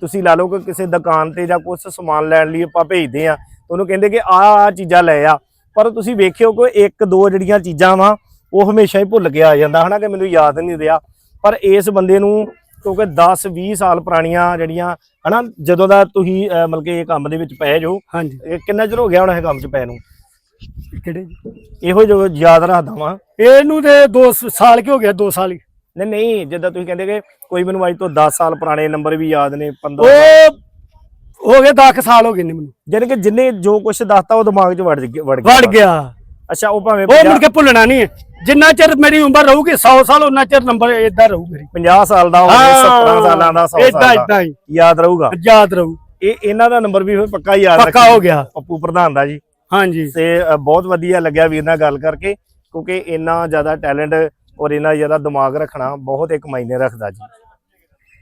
ਤੁਸੀਂ ਲਾ ਲਓ ਕਿ ਕਿਸੇ ਦੁਕਾਨ ਤੇ ਜਾਂ ਕੁਝ ਸਮਾਨ ਲੈਣ ਲਈ ਆਪਾਂ ਭੇਜਦੇ ਆ। ਉਹਨੂੰ ਕਹਿੰਦੇ ਕਿ ਆਹ ਆਹ ਚੀਜ਼ਾਂ ਲੈ ਆ। ਪਰ ਤੁਸੀਂ ਵੇਖਿਓ ਕਿ ਇੱਕ ਦੋ ਜਿਹੜੀਆਂ ਚੀਜ਼ਾਂ ਵਾ ਉਹ ਹਮੇਸ਼ਾ ਹੀ ਭੁੱਲ ਕੇ ਆ ਜਾਂਦਾ ਹਨਾ ਕਿ ਮੈਨੂੰ ਯਾਦ ਨਹੀਂ ਰਿਹਾ। ਪਰ ਇਸ ਬੰਦੇ ਨੂੰ ਕਿਉਂਕਿ 10 20 ਸਾਲ ਪੁਰਾਣੀਆਂ ਜਿਹੜੀਆਂ ਹਨਾ ਜਦੋਂ ਦਾ ਤੁਸੀਂ ਮਤਲਬ ਕਿ ਇਹ ਕੰਮ ਦੇ ਵਿੱਚ ਪਏ ਜੋ ਹਾਂਜੀ। ਇਹ ਕਿੰਨਾ ਚਿਰ ਹੋ ਗਿਆ ਹੁਣ ਇਹ ਕੰਮ 'ਚ ਪਏ ਨੂੰ? ਕਿਹੜੇ? ਇਹੋ ਜੋ ਯਾਦ ਰੱਖਦਾ ਵਾਂ। ਇਹਨੂੰ ਤੇ 2 ਸਾਲ ਕੀ ਹੋ ਗਿਆ 2 ਸਾਲ ਨਹੀਂ ਨਹੀਂ ਜਿੱਦਾਂ ਤੁਸੀਂ ਕਹਿੰਦੇ ਕਿ ਕੋਈ ਮੈਨੂੰ ਅੱਜ ਤੋਂ 10 ਸਾਲ ਪੁਰਾਣੇ ਨੰਬਰ ਵੀ ਯਾਦ ਨੇ 15 ਉਹ ਹੋ ਗਏ 10 ਸਾਲ ਹੋ ਗਏ ਨੇ ਮੈਨੂੰ। ਜਾਣੀ ਕਿ ਜਿੰਨੇ ਜੋ ਕੁਝ ਦੱਸਤਾ ਉਹ ਦਿਮਾਗ 'ਚ ਵੜ ਗਿਆ। ਵੜ ਗਿਆ। ਅੱਛਾ ਉਹ ਭਾਵੇਂ ਉਹ ਮੁੜ 50 ਕੇ ਭੁੱਲਣਾ ਨਹੀਂ ਹੈ। ਜਿੰਨਾ ਚਿਰ ਮੇਰੀ ਉਮਰ ਰਹੂਗੀ 100 ਸਾਲ ਉਹਨਾਂ ਚਿਰ ਨੰਬਰ ਇਦਾਂ ਰਹੂ ਮੇਰੀ। 50 ਸਾਲ ਦਾ ਹੋਵੇ 17 ਸਾਲਾਂ ਦਾ 100 ਇਦਾਂ ਸਾਲ ਦਾ। ਇਦਾਂ ਹੀ। ਯਾਦ ਰਹੂਗਾ? ਯਾਦ ਰਹੂ। ਇਹ ਇਹਨਾਂ ਦਾ ਨੰਬਰ ਵੀ ਫਿਰ ਪੱਕਾ ਯਾਦ ਪੱਕਾ। ਹੋ ਗਿਆ। ਪੱਪੂ ਪ੍ਰਧਾਨ ਦਾ ਜੀ। ਹਾਂਜੀ। ਤੇ ਬਹੁਤ ਵਧੀਆ ਲੱਗਿਆ ਵੀਰ ਨਾਲ ਗੱਲ ਕਰਕੇ ਕਿਉਂਕਿ ਇੰਨਾ ਜ਼ਿਆਦਾ ਟੈਲੈਂਟ ਔਰ ਇੰਨਾ ਜ਼ਿਆਦਾ ਦਿਮਾਗ ਰੱਖਣਾ ਬਹੁਤ ਇੱਕ ਮਾਇਨੇ ਰੱਖਦਾ ਜੀ।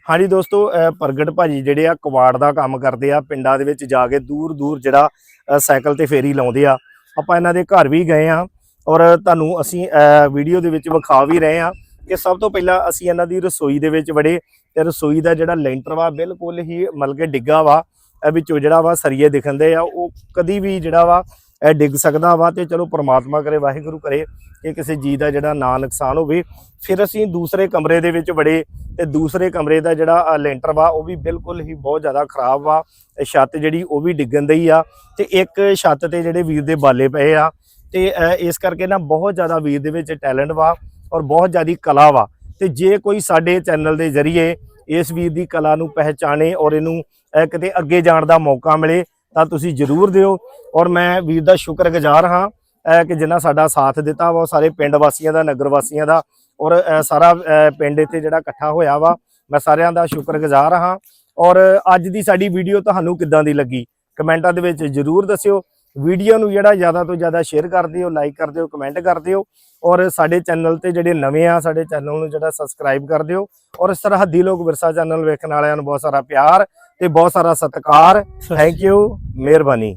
ਹਾਂਜੀ ਦੋਸਤੋ, ਅਹ ਪ੍ਰਗਟ ਭਾਜੀ ਜਿਹੜੇ ਆ ਕਵਾੜ ਦਾ ਕੰਮ ਕਰਦੇ ਆ, ਪਿੰਡਾਂ ਦੇ ਵਿੱਚ ਜਾ ਕੇ ਦੂਰ ਦੂਰ ਜਿਹੜਾ ਸਾਈਕਲ ਤੇ ਫੇਰੀ ਲਾਉਂਦੇ ਆ। ਆਪਾਂ ਇਹਨਾਂ ਦੇ ਘਰ ਵੀ ਗਏ ਆ ਔਰ ਤੁਹਾਨੂੰ ਅਸੀਂ ਵੀਡੀਓ ਦੇ ਵਿੱਚ ਵਿਖਾ ਵੀ ਰਹੇ ਆ ਕਿ ਸਭ ਤੋਂ ਪਹਿਲਾਂ ਅਸੀਂ ਇਹਨਾਂ ਦੀ ਰਸੋਈ ਦੇ ਵਿੱਚ ਵੜੇ ਤੇ ਰਸੋਈ ਦਾ ਜਿਹੜਾ ਲੈਂਟਰ ਵਾ ਬਿਲਕੁਲ ਹੀ ਮਤਲਬ ਕਿ ਡਿੱਗਾ ਵਾ ਇਹ ਵਿੱਚੋਂ ਜਿਹੜਾ ਵਾ ਸਰੀਏ ਦਿਖੰਦੇ ਆ, ਉਹ ਕਦੀ ਵੀ ਜਿਹੜਾ ਵਾ ਇਹ ਡਿੱਗ ਸਕਦਾ ਵਾ ਤੇ ਚਲੋ ਪ੍ਰਮਾਤਮਾ ਕਰੇ, ਵਾਹਿਗੁਰੂ ਕਰੇ ਕਿ ਕਿਸੇ ਜੀ ਦਾ ਜਿਹੜਾ ਨਾ ਨੁਕਸਾਨ ਹੋਵੇ। ਫਿਰ ਅਸੀਂ ਦੂਸਰੇ ਕਮਰੇ ਦੇ ਵਿੱਚ ਵੜੇ ਤੇ ਦੂਸਰੇ ਕਮਰੇ ਦਾ ਜਿਹੜਾ ਲੈਂਟਰ ਵਾ, ਉਹ ਵੀ ਬਿਲਕੁਲ ਹੀ ਬਹੁਤ ਜ਼ਿਆਦਾ ਖਰਾਬ ਵਾ। ਛੱਤ ਜਿਹੜੀ, ਉਹ ਵੀ ਡਿੱਗਣ ਦੀ ਆ ਤੇ ਇੱਕ ਛੱਤ ਤੇ ਜਿਹੜੇ ਵੀਰ ਦੇ ਬਾਲੇ ਪਏ ਆ ਤੇ ਇਸ ਕਰਕੇ ਨਾ ਬਹੁਤ ਜ਼ਿਆਦਾ ਵੀਰ ਦੇ ਵਿੱਚ ਟੈਲੈਂਟ ਵਾ ਔਰ ਬਹੁਤ ਜ਼ਿਆਦੀ ਕਲਾ ਵਾ। ਤੇ ਜੇ ਕੋਈ ਸਾਡੇ ਚੈਨਲ ਦੇ ਜ਼ਰੀਏ ਇਸ ਵੀਰ ਦੀ ਕਲਾ ਨੂੰ ਪਹਿਚਾਣੇ ਔਰ ਇਹਨੂੰ ਕਿਤੇ ਅੱਗੇ ਜਾਣ ਦਾ ਮੌਕਾ ਮਿਲੇ ਤਾਂ ਤੁਸੀਂ ਜਰੂਰ ਦਿਓ। ਔਰ ਮੈਂ ਵੀਰ ਦਾ ਸ਼ੁਕਰਗੁਜ਼ਾਰ ਹਾਂ ਕਿ ਜਿਨ੍ਹਾਂ ਸਾਡਾ ਸਾਥ ਦਿੱਤਾ ਵਾ, ਉਹ ਸਾਰੇ ਪਿੰਡ ਵਾਸੀਆਂ ਦਾ, ਨਗਰ ਵਾਸੀਆਂ ਦਾ, ਔਰ ਸਾਰਾ ਪਿੰਡ ਇੱਥੇ ਜਿਹੜਾ ਇਕੱਠਾ ਹੋਇਆ ਵਾ, ਮੈਂ ਸਾਰਿਆਂ ਦਾ ਸ਼ੁਕਰਗੁਜ਼ਾਰ ਹਾਂ। ਔਰ ਅੱਜ ਦੀ ਸਾਡੀ ਵੀਡੀਓ ਤੁਹਾਨੂੰ ਕਿੱਦਾਂ ਦੀ ਲੱਗੀ, ਕਮੈਂਟਾਂ ਦੇ ਵਿੱਚ ਜਰੂਰ ਦੱਸਿਓ। ਵੀਡੀਓ ਨੂੰ ਜਿਹੜਾ ਜ਼ਿਆਦਾ ਤੋਂ ਜ਼ਿਆਦਾ ਸ਼ੇਅਰ ਕਰ ਦਿਓ, ਲਾਈਕ ਕਰ ਦਿਓ, ਕਮੈਂਟ ਕਰ ਦਿਓ। ਔਰ ਸਾਡੇ ਚੈਨਲ ਤੇ ਜਿਹੜੇ ਨਵੇਂ ਆ, ਸਾਡੇ ਚੈਨਲ ਨੂੰ ਜਿਹੜਾ ਸਬਸਕ੍ਰਾਈਬ ਕਰ ਦਿਓ। ਔਰ ਸਰਹੱਦੀ ਲੋਕ ਵਿਰਸਾ ਚੈਨਲ ਵੇਖਣ ਵਾਲਿਆਂ ਨੂੰ ਬਹੁਤ ਸਾਰਾ ਪਿਆਰ ਤੇ ਬਹੁਤ ਸਾਰਾ ਸਤਿਕਾਰ। ਥੈਂਕ ਯੂ ਮਿਹਰਬਾਨੀ।